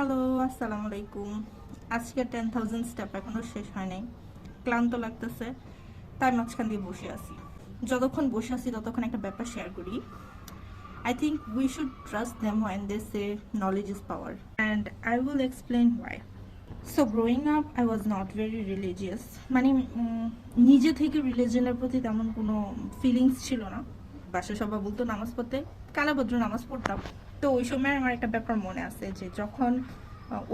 Hello আসসালামু আলাইকুম আজকে টেন থাউজেন্ড স্টেপ এখনও শেষ হয় নাই। ক্লান্ত লাগতেছে তাই মাঝখান দিয়ে বসে আছি। যতক্ষণ বসে আছি, ততক্ষণ একটা ব্যাপার শেয়ার করি। I think we should trust them when they say knowledge is power and I will explain why so growing up I was not very religious মানে নিজে থেকে রিলিজনের প্রতি তেমন কোনো ফিলিংস ছিল না। বাসা সবাই বলতো নামাজ পড়তে কালাভদ্র নামাজ পড়তাম। তো ওই সময় আমার একটা ব্যাপার মনে আছে যে যখন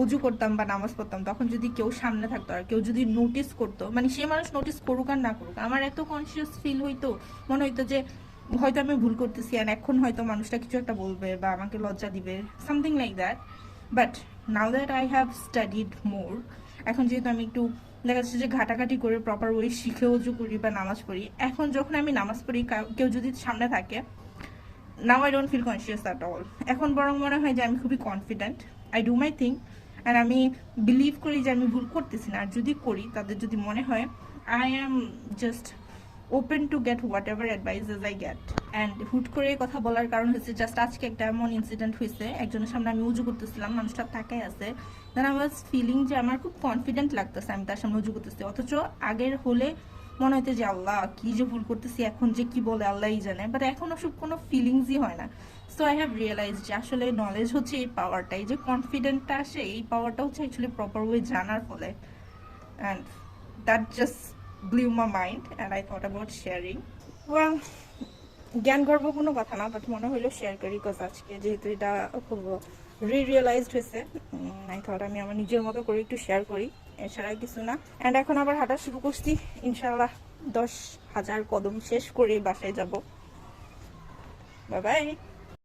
উজু করতাম বা নামাজ পড়তাম, তখন যদি কেউ সামনে থাকতো আর কেউ যদি নোটিস করতো মানে সে মানুষ নোটিস করুক আর না করুক, আমার এত কনসিয়াস ফিল হইতো, মনে হইতো যে হয়তো আমি ভুল করতেছি আর এখন হয়তো মানুষটা কিছু একটা বলবে বা আমাকে লজ্জা দিবে something like that but now that I have studied more এখন যেহেতু আমি একটু দেখা যাচ্ছে যে ঘাটাঘাটি করে প্রপার ওয়ে শিখে উজু করি বা নামাজ পড়ি, এখন যখন আমি নামাজ পড়ি কেউ যদি সামনে থাকে now I don't feel conscious at all এখন বরং মনে হয় যে আমি খুবই confident I do my thing and আমি বিলিভ করি যে আমি ভুল করতেছি না। আর যদি করি, তাদের যদি মনে হয় I am just open to get what advises I get and হুট করে কথা বলার কারণ হচ্ছে জাস্ট আজকে একটা এমন ইনসিডেন্ট হয়েছে একজনের সামনে আমি উজু করতেছিলাম, মানুষটা তাকাই আছে। দেন আই ওয়াজ ফিলিং যে আমার খুব কনফিডেন্ট লাগতেছে, আমি তার সামনে উজু করতেছি। অথচ আগের হলে মনে হইতে যে, আল্লাহ, কি যে ভুল করতেছি, এখন যে কি বলে আল্লাহই জানে। বাট এখন ওসব কোনো ফিলিংসই হয় না। সো আই হ্যাভ রিয়েলাইজ যে আসলে নলেজ হচ্ছে এই পাওয়ারটা এই যে কনফিডেন্টটা আসে, এই পাওয়ারটা হচ্ছে অ্যাকচুয়ালি প্রপার ওয়ে জানার ফলে। And that just blew my mind and I thought about sharing. Well, জ্ঞান গর্ব কোনো কথা না বাট মনে হলো শেয়ার করি বিকজ আজকে যেহেতু এটা খুব রি রিয়েলাইজড হয়েছে আই থট আমি আমার নিজের মতো করে একটু শেয়ার করি এছাড়া কিছু না। অ্যান্ড এখন আবার হাঁটা শুরু করছি ইনশাল্লাহ দশ হাজার কদম শেষ করে বাসায় যাব। Bye bye